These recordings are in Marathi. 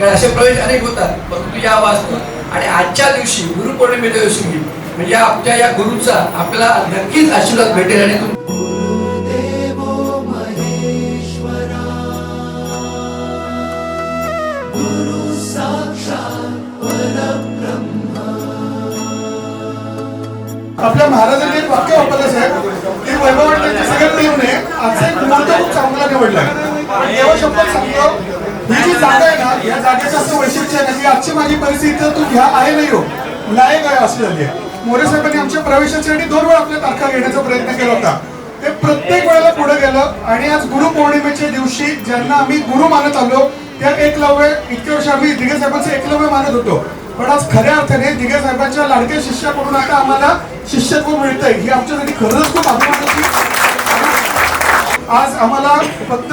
कारण असे प्रवेश अनेक होतात. परंतु या वाचतो आणि आजच्या दिवशी गुरुपौर्णिमेच्या दिवशी म्हणजे आमच्या या गुरुचा आपल्याला नक्कीच आशीर्वाद भेटेल आणि आपल्या महाराजांनी एक वाक्य वापरलं साहेब. की वैभव त्यांच्या सगळ्या टीमने आजचा एक मुहूर्त खूप चांगला निवडला. पण तेव्हा शपथ सांगतो ही जी जागा आहे ना या जागेचं असं वैशिष्ट्य आहे ना की आजची माझी परिस्थिती तर तू घ्या आहे नाही हो. लायक आहे असं झाली आहे मोरे साहेबांनी आमच्या प्रवेशासाठी दोन वेळा आपल्या तारखा घेण्याचा प्रयत्न केला होता. ते प्रत्येक वेळेला पुढे गेलं आणि आज गुरुपौर्णिमेच्या दिवशी ज्यांना आम्ही गुरु मानत आलो त्या एकलव्य इतके वर्ष आम्ही दिघे साहेबांचं एकलव्य मानत होतो. पण आज खऱ्या अर्थाने दिघे साहेबांच्या लाडक्या शिष्याकडून आता आम्हाला शिष्यत्व मिळतंय ही आमच्यासाठी खरंच खूप अभिमानाची आज आम्हाला फक्त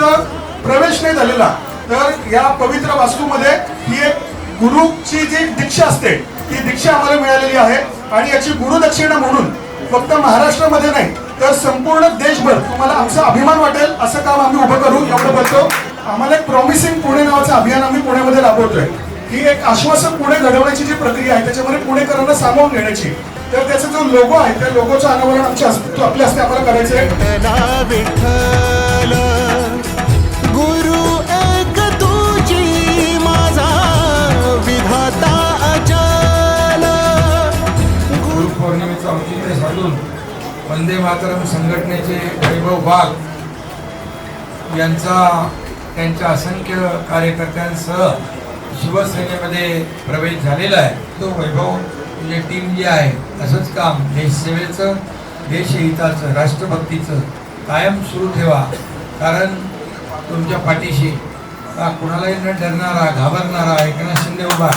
प्रवेश नाही झालेला तर या पवित्र वास्तूमध्ये ही एक गुरुची जी दीक्षा असते ती दीक्षा आम्हाला मिळालेली आहे. आणि याची गुरुदक्षिणा म्हणून फक्त महाराष्ट्रामध्ये नाही तर संपूर्ण देशभर तुम्हाला आमचा अभिमान वाटेल असं काम आम्ही उभं करू एवढं बोलतो. आम्हाला एक प्रॉमिसिंग पुणे नावाचं अभियान आम्ही पुण्यामध्ये राबवतोय. ही एक आश्वासन पुणे घडवण्याची जी प्रक्रिया आहे त्याच्यामध्ये पुणेकरांना सामावून घेण्याची. तर त्याचा जो लोगो आहे त्या लोगोचं अनावरण आमच्या हस्ते आपल्या हस्ते आम्हाला करायचं आहे औचित्य वंदे मातरम संघटनेचे वैभव वाघ यांचा त्यांच्या असंख्य कार्यकर्त्यांसह शिवसेनेमध्ये प्रवेश झालेला आहे. तो वैभव म्हणजे टीम जी आहे असंच काम देशसेवेचं देशहिताचं राष्ट्रभक्तीचं कायम सुरू ठेवा. कारण तुमच्या पाठीशी कुणालाही न डरणारा घाबरणारा एकनाथ शिंदे उभा